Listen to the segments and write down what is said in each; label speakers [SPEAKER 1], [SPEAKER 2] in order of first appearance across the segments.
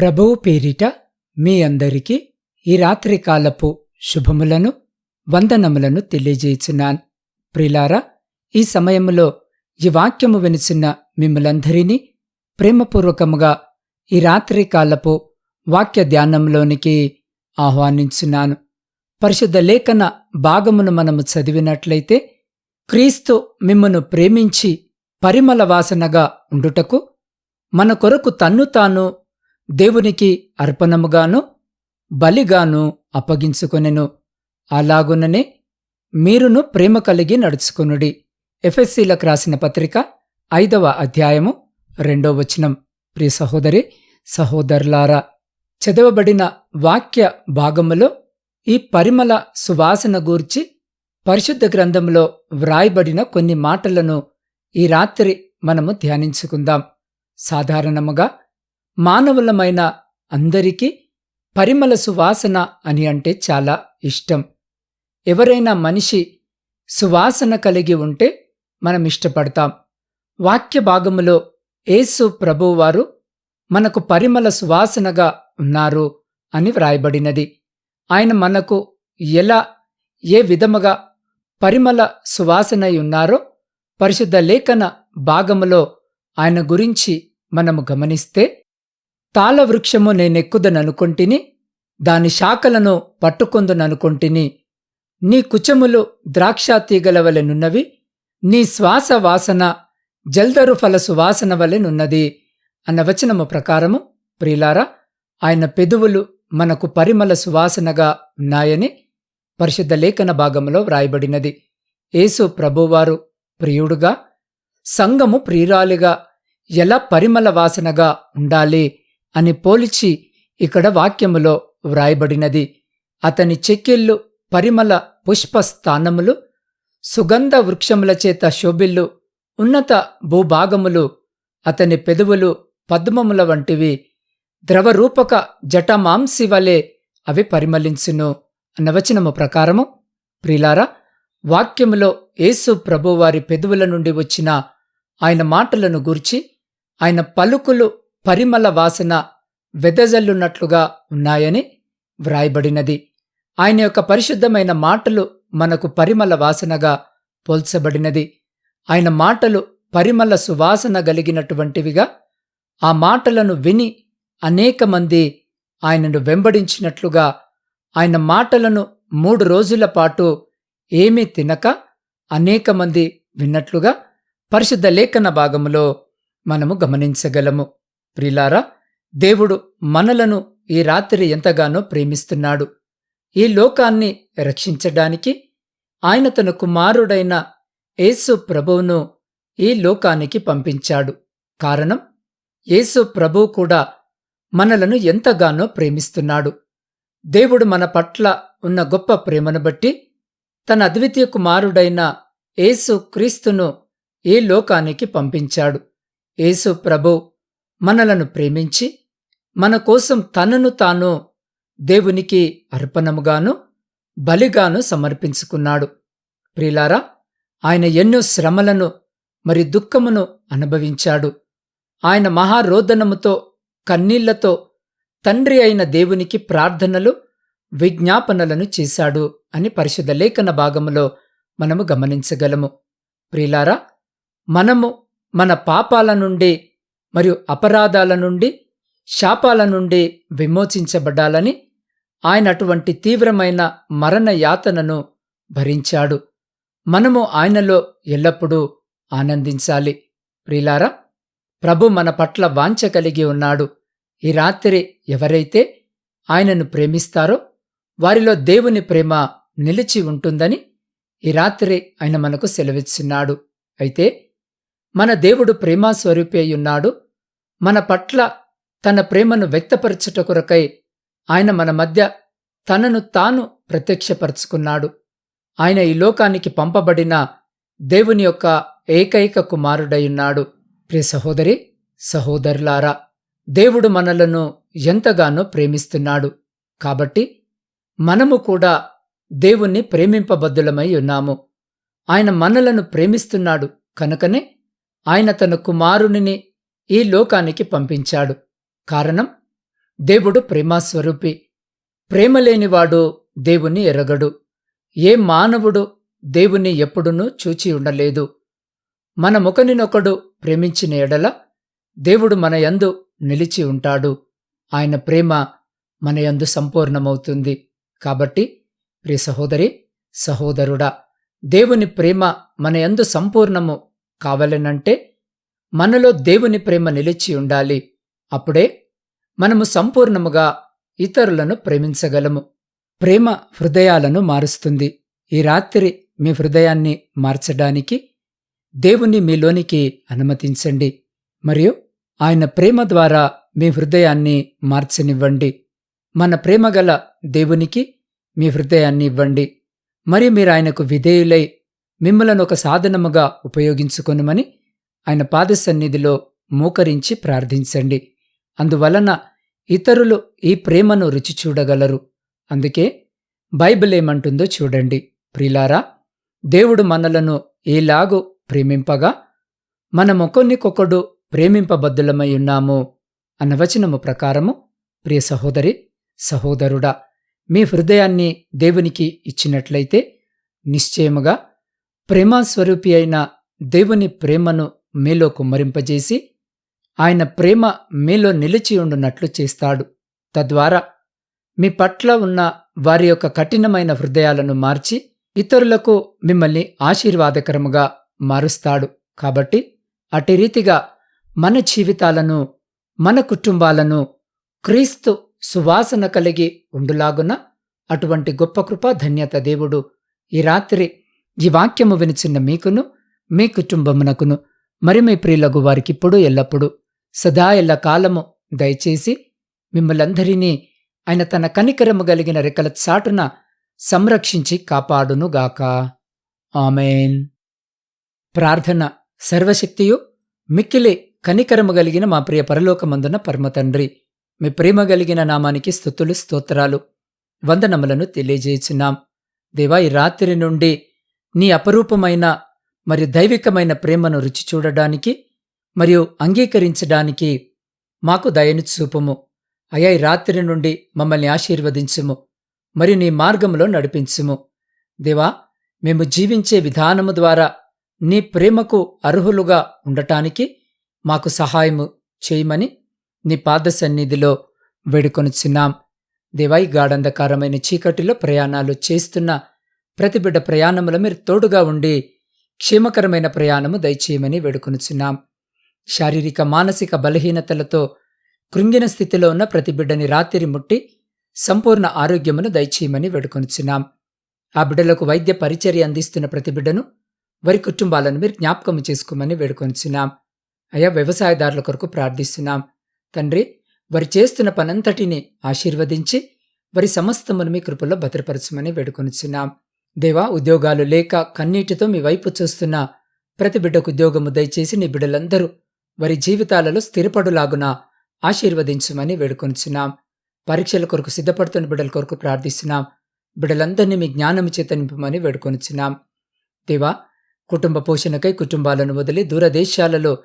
[SPEAKER 1] ప్రభువు పేరిట మీ అందరికీ ఈ రాత్రి కాలపు శుభములను వందనములను తెలియజేయుచున్నాను. ప్రిలారా ఈ సమయంలో ఈ వాక్యము వినిచిన మిమ్మలందరినీ ప్రేమపూర్వకముగా ఈ రాత్రి కాలపు వాక్య ధ్యానంలోనికి ఆహ్వానించున్నాను. పరిశుద్ధ లేఖన భాగమును మనము చదివినట్లయితే క్రీస్తు మిమ్మను ప్రేమించి పరిమళ వాసనగా ఉండుటకు మన కొరకు తన్ను తాను దేవునికి అర్పణముగాను బలిగాను అప్పగించుకొనెను. అలాగుననే మీరును ప్రేమ కలిగి నడుచుకొనుడి. ఎఫ్ఎస్సీలకు రాసిన పత్రిక ఐదవ అధ్యాయము రెండో వచనం. ప్రియ సహోదరి సహోదరులారా చదవబడిన వాక్య భాగములో ఈ పరిమళ సువాసన గూర్చి పరిశుద్ధ గ్రంథంలో వ్రాయబడిన కొన్ని మాటలను ఈ రాత్రి మనము ధ్యానించుకుందాం. సాధారణముగా మానవులమైన అందరికీ పరిమళ సువాసన అని అంటే చాలా ఇష్టం. ఎవరైనా మనిషి సువాసన కలిగి ఉంటే మనం ఇష్టపడతాం. వాక్య భాగములో యేసు ప్రభువారు మనకు పరిమళ సువాసనగా ఉన్నారు అని వ్రాయబడినది. ఆయన మనకు ఎలా ఏ విధముగా పరిమళ సువాసనై ఉన్నారో పరిశుద్ధ లేఖన భాగములో ఆయన గురించి మనము గమనిస్తే తాళవృక్షము నేనెక్కుదననుకొంటిని దాని శాఖలను పట్టుకొందుననుకొంటిని. నీ కుచములు ద్రాక్ష తీగల వలెనున్నవి నీ శ్వాస వాసన జల్దరు ఫల సువాసన వలెనున్నది అన్న వచనము ప్రకారము ప్రిలారా ఆయన పెదువులు మనకు పరిమళ సువాసనగా ఉన్నాయని పరిశుద్ధ లేఖన భాగంలో వ్రాయబడినది. యేసు ప్రభువారు ప్రియుడుగా సంఘము ప్రియురాలిగా ఎలా పరిమళ వాసనగా ఉండాలి? అని పోలిచి ఇక్కడ వాక్యములో వ్రాయబడినది. అతని చెక్కిళ్ళు పరిమళ పుష్పస్థానములు సుగంధ వృక్షముల చేత శోభిల్లు ఉన్నత భూభాగములు అతని పెదవులు పద్మముల వంటివి. ద్రవరూపక జటమాంసి వలె అవి పరిమళించును అన్నవచనము ప్రకారము. ప్రిలారా వాక్యములో యేసు ప్రభువారి పెదవుల నుండి వచ్చిన ఆయన మాటలను గూర్చి ఆయన పలుకులు పరిమళ వాసన వెదజల్లున్నట్లుగా ఉన్నాయని వ్రాయబడినది. ఆయన యొక్క పరిశుద్ధమైన మాటలు మనకు పరిమళ వాసనగా పోల్చబడినది. ఆయన మాటలు పరిమళ సువాసన కలిగినటువంటివిగా ఆ మాటలను విని అనేక మంది ఆయనను వెంబడించినట్లుగా ఆయన మాటలను మూడు రోజుల పాటు ఏమీ తినక అనేక మంది విన్నట్లుగా పరిశుద్ధ లేఖన భాగములో మనము గమనించగలము. ప్రిలారా దేవుడు మనలను ఈ రాత్రి ఎంతగానో ప్రేమిస్తున్నాడు. ఈ లోకాన్ని రక్షించడానికి ఆయన తన కుమారుడైన యేసు ప్రభువును ఈ లోకానికి పంపించాడు. కారణం యేసు ప్రభువు కూడా మనలను ఎంతగానో ప్రేమిస్తున్నాడు. దేవుడు మన పట్ల ఉన్న గొప్ప ప్రేమను బట్టి తన అద్వితీయ కుమారుడైన యేసు క్రీస్తును ఈ లోకానికి పంపించాడు. యేసు ప్రభు మనలను ప్రేమించి మన కోసం తనను తాను దేవునికి అర్పణముగాను బలిగాను సమర్పించుకున్నాడు. ప్రిలారా ఆయన ఎన్నో శ్రమలను మరి దుఃఖమును అనుభవించాడు. ఆయన మహారోదనముతో కన్నీళ్ళతో తండ్రి అయిన దేవునికి ప్రార్థనలు విజ్ఞాపనలను చేశాడు అని పరిశుద్ధ లేఖన భాగములో మనము గమనించగలము. ప్రిలారా మనము మన పాపాల నుండి మరియు అపరాధాల నుండి శాపాల నుండి విమోచించబడాలని ఆయన అటువంటి తీవ్రమైన మరణ యాతనను భరించాడు. మనము ఆయనలో ఎల్లప్పుడూ ఆనందించాలి. ప్రిలారా ప్రభు మన పట్ల వాంఛ కలిగి ఉన్నాడు. ఈ రాత్రి ఎవరైతే ఆయనను ప్రేమిస్తారో వారిలో దేవుని ప్రేమ నిలిచి ఉంటుందని ఈ రాత్రి ఆయన మనకు సెలవిస్తున్నాడు అయితే మన దేవుడు ప్రేమాస్వరూపి అయ్యున్నాడు. మన పట్ల తన ప్రేమను వ్యక్తపరచుట కొరకై ఆయన మన మధ్య తనను తాను ప్రత్యక్షపరుచుకున్నాడు. ఆయన ఈ లోకానికి పంపబడిన దేవుని యొక్క ఏకైక కుమారుడయున్నాడు ప్రియ సహోదరి సహోదరులారా దేవుడు మనలను ఎంతగానో ప్రేమిస్తున్నాడు. కాబట్టి మనము కూడా దేవుణ్ణి ప్రేమింపబద్దులమై ఉన్నాము. ఆయన మనలను ప్రేమిస్తున్నాడు కనుకనే ఆయన తన కుమారునిని ఈ లోకానికి పంపించాడు. కారణం? దేవుడు ప్రేమాస్వరూపి. ప్రేమ లేనివాడు దేవుని ఎరగడు. ఏ మానవుడు దేవుని ఎప్పుడునూ చూచి ఉండలేదు. మన ముఖనినొకడు ప్రేమించిన ఎడల దేవుడు మన యందు నిలిచి ఉంటాడు. ఆయన ప్రేమ మన యందు సంపూర్ణమవుతుంది. కాబట్టి ప్రియ సహోదరి సహోదరుడా దేవుని ప్రేమ మన యందు సంపూర్ణము కావాలనంటే మనలో దేవుని ప్రేమ నిలిచి ఉండాలి. అప్పుడే మనము సంపూర్ణముగా ఇతరులను ప్రేమించగలము. ప్రేమ హృదయాలను మారుస్తుంది. ఈ రాత్రి మీ హృదయాన్ని మార్చడానికి దేవుని మీలోనికి అనుమతించండి. మరియు ఆయన ప్రేమ ద్వారా మీ హృదయాన్ని మార్చనివ్వండి. మన ప్రేమగల దేవునికి మీ హృదయాన్ని ఇవ్వండి. మరి మీరు ఆయనకు విధేయులై మిమ్మలను ఒక సాధనముగా ఉపయోగించుకొనుమని ఆయన పాద సన్నిధిలో మోకరించి ప్రార్థించండి. అందువలన ఇతరులు ఈ ప్రేమను రుచి చూడగలరు. అందుకే బైబిల్ ఏమంటుందో చూడండి. ప్రిలారా దేవుడు మనలను ఏలాగూ ప్రేమింపగా మనమొకొన్నికొకడు ప్రేమింపబద్దులమై ఉన్నాము అన్న వచనము ప్రకారము ప్రియ సహోదరి సహోదరుడా మీ హృదయాన్ని దేవునికి ఇచ్చినట్లయితే నిశ్చయముగా ప్రేమస్వరూపి అయిన దేవుని ప్రేమను మీలో కుమ్మరింపజేసి ఆయన ప్రేమ మీలో నిలిచి ఉండునట్లు చేస్తాడు. తద్వారా మీ పట్ల ఉన్న వారి యొక్క కఠినమైన హృదయాలను మార్చి ఇతరులకు మిమ్మల్ని ఆశీర్వాదకరముగా మారుస్తాడు. కాబట్టి అటు రీతిగా మన జీవితాలను మన కుటుంబాలను క్రీస్తు సువాసన కలిగి ఉండులాగున అటువంటి గొప్ప కృప ధన్యత దేవుడు ఈ రాత్రి ఈ వాక్యము వినిచిన్న మీకును మీ కుటుంబమునకును మరి మీ ప్రియులకు వారికిప్పుడు ఎల్లప్పుడూ సదా ఎల్ల కాలము దయచేసి మిమ్మలందరినీ ఆయన తన కనికరము కలిగిన రెక్కల చాటున సంరక్షించి కాపాడునుగాక. ఆమెన్. ప్రార్థన సర్వశక్తియు మిక్కిలి కనికరము కలిగిన మా ప్రియ పరలోకమందున పరమతండ్రి మీ ప్రేమ కలిగిన నామానికి స్థుతులు స్తోత్రాలు వందనములను తెలియజేయుచున్నాం. దేవా ఈ రాత్రి నుండి నీ అపరూపమైన మరియు దైవికమైన ప్రేమను రుచి చూడడానికి మరియు అంగీకరించడానికి మాకు దయను చూపుము అయా రాత్రి నుండి మమ్మల్ని ఆశీర్వదించుము మరియు నీ మార్గంలో నడిపించుము. దేవా మేము జీవించే విధానము ద్వారా నీ ప్రేమకు అర్హులుగా ఉండటానికి మాకు సహాయము చేయమని నీ పాద సన్నిధిలో వేడుకొనుచున్నాం దేవాయి గాఢంధకారమైన చీకటిలో ప్రయాణాలు చేస్తున్న ప్రతి బిడ్డ ప్రయాణములో మీరు తోడుగా ఉండి క్షేమకరమైన ప్రయాణము దయచేయమని వేడుకొనుచున్నాం. శారీరక మానసిక బలహీనతలతో కృంగిన స్థితిలో ఉన్న ప్రతి బిడ్డని రాత్రి ముట్టి సంపూర్ణ ఆరోగ్యమును దయచేయమని వేడుకొనుచున్నాం. ఆ బిడ్డలకు వైద్య పరిచర్య అందిస్తున్న ప్రతి బిడ్డను వారి కుటుంబాలను మీరు జ్ఞాపకం చేసుకోమని వేడుకొంచున్నాం అయా వ్యవసాయదారుల కొరకు ప్రార్థిస్తున్నాం. తండ్రి వారు చేస్తున్న పనంతటిని ఆశీర్వదించి వారి సమస్తమును మీ కృపలో భద్రపరచమని వేడుకొనుచున్నాం. దేవా ఉద్యోగాలు లేక కన్నీటితో మీ వైపు చూస్తున్న ప్రతి బిడ్డకు ఉద్యోగము దయచేసి నీ బిడ్డలందరూ వారి జీవితాలలో స్థిరపడులాగున ఆశీర్వదించమని వేడుకొనుచున్నాం. పరీక్షల కొరకు సిద్ధపడుతున్న బిడ్డల కొరకు ప్రార్థిస్తున్నాం. బిడ్డలందరినీ మీ జ్ఞానము చేత నింపమని దేవా కుటుంబ పోషణకై కుటుంబాలను వదిలి దూరదేశాలలో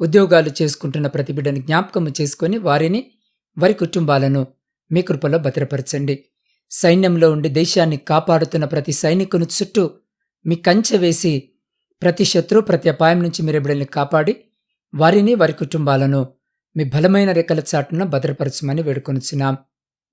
[SPEAKER 1] ఉద్యోగాలు చేసుకుంటున్న ప్రతి బిడ్డని జ్ఞాపకము చేసుకుని వారిని వారి కుటుంబాలను మీ కృపలో భద్రపరచండి. సైన్యంలో ఉండి దేశాన్ని కాపాడుతున్న ప్రతి సైనికుని చుట్టూ మీ కంచె వేసి ప్రతి శత్రు ప్రతి అపాయం నుంచి మీరు బిడ్డల్ని కాపాడి వారిని వారి కుటుంబాలను మీ బలమైన రెక్కల చాటున భద్రపరచమని వేడుకొనుచున్నాం.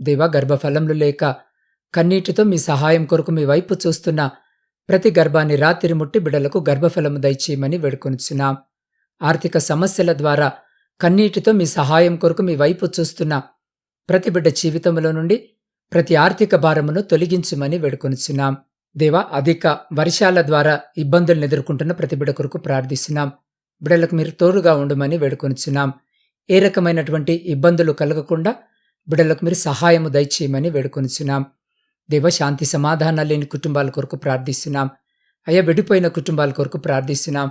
[SPEAKER 1] దేవా గర్భఫలంలో లేక కన్నీటితో మీ సహాయం కొరకు మీ వైపు చూస్తున్న ప్రతి గర్భాన్ని రాత్రి ముట్టి బిడ్డలకు గర్భఫలము దయచేయమని వేడుకొనుచున్నాం. ఆర్థిక సమస్యల ద్వారా కన్నీటితో మీ సహాయం కొరకు మీ వైపు చూస్తున్న ప్రతి బిడ్డ జీవితంలో నుండి ప్రతి ఆర్థిక భారమును తొలగించుమని వేడుకొనిచున్నాం. దేవా అధిక వర్షాల ద్వారా ఇబ్బందులను ఎదుర్కొంటున్న ప్రతి బిడ కొరకు ప్రార్థిస్తున్నాం. బిడలకు మీరు తోడుగా ఉండమని వేడుకొనిచున్నాం. ఏ రకమైనటువంటి ఇబ్బందులు కలగకుండా బిడలకు మీరు సహాయము దయచేయమని వేడుకొనిచున్నాం. దేవ శాంతి సమాధానాలు లేని కుటుంబాల కొరకు ప్రార్థిస్తున్నాం. అయ్యా విడిపోయిన కుటుంబాల కొరకు ప్రార్థిస్తున్నాం.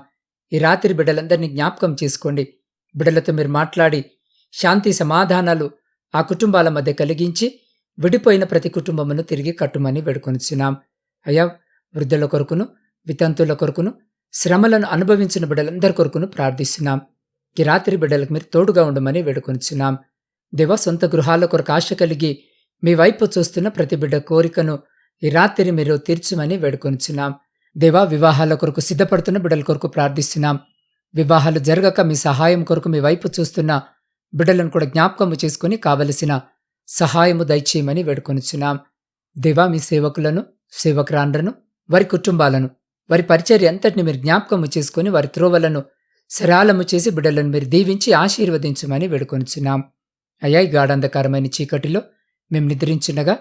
[SPEAKER 1] ఈ రాత్రి బిడ్డలందరినీ జ్ఞాపకం చేసుకోండి. బిడ్డలతో మీరు మాట్లాడి శాంతి సమాధానాలు ఆ కుటుంబాల మధ్య కలిగించి విడిపోయిన ప్రతి కుటుంబమును తిరిగి కట్టుమని వేడుకొనిచున్నాం. అయ్యా వృద్ధుల కొరకును వితంతుల కొరకును శ్రమలను అనుభవించిన బిడ్డలందరి కొరకును ప్రార్థిస్తున్నాం. ఈ రాత్రి బిడ్డలకు మీరు తోడుగా ఉండమని వేడుకొనిచున్నాం. దేవా సొంత గృహాల కొరకు ఆశ కలిగి మీ వైపు చూస్తున్న ప్రతి బిడ్డ కోరికను ఈ రాత్రి మీరు తీర్చుమని వేడుకొనిచున్నాం. దేవా వివాహాల కొరకు సిద్ధపడుతున్న బిడ్డల కొరకు ప్రార్థిస్తున్నాం. వివాహాలు జరగక మీ సహాయం కొరకు మీ వైపు చూస్తున్న బిడ్డలను కూడా జ్ఞాపకము చేసుకుని కావలసిన సహాయము దయచేయమని వేడుకొనిచున్నాం. దేవా మీ సేవకులను సేవకురాండ్రను వారి కుటుంబాలను వారి పరిచర్య అంతటిని మీరు జ్ఞాపకము చేసుకుని వారి త్రోవలను సరాలము చేసి బిడ్డలను మీరు దీవించి ఆశీర్వదించమని వేడుకొనిచున్నాం. అయ్యా ఈ గాఢంధకారమైన చీకటిలో మేము నిద్రించుండగా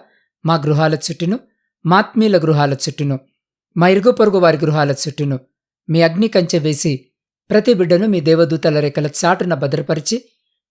[SPEAKER 1] మా గృహాల చుట్టూను మాత్మీయుల గృహాల చుట్టూను మా ఇరుగు పొరుగు వారి గృహాల చుట్టూను మీ అగ్ని కంచె వేసి ప్రతి బిడ్డను మీ దేవదూతల రేఖల చాటున భద్రపరిచి